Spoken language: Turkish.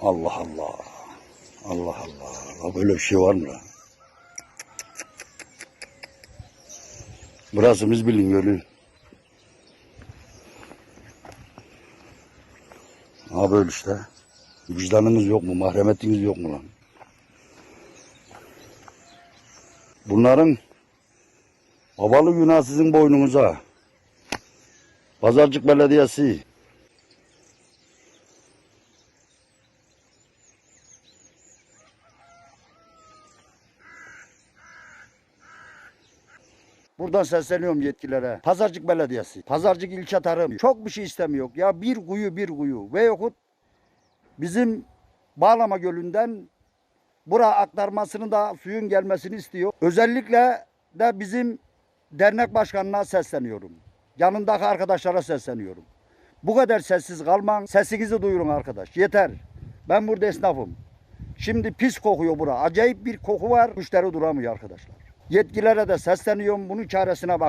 Allah Allah. Allah Allah. Böyle bir şey var mı lan? Burası Mizbil'in gölü. Ha böyle işte. Vicdanınız yok mu? Mahremetiniz yok mu lan? Bunların babalı günah sizin boynunuza. Pazarcık Belediyesi. Buradan sesleniyorum yetkililere. Pazarcık Belediyesi, Pazarcık İlçe Tarım. Çok bir şey istemiyor. Ya bir kuyu bir kuyu. Ve yokut bizim Bağlama Gölü'nden bura aktarmasını da suyun gelmesini istiyor. Özellikle de bizim dernek başkanına sesleniyorum. Yanındaki arkadaşlara sesleniyorum. Bu kadar sessiz kalman, sesinizi duyurun arkadaş. Yeter. Ben burada esnafım. Şimdi pis kokuyor bura. Acayip bir koku var. Müşteri duramıyor arkadaşlar. Yetkililere de sesleniyorum. Bunun çaresine bak.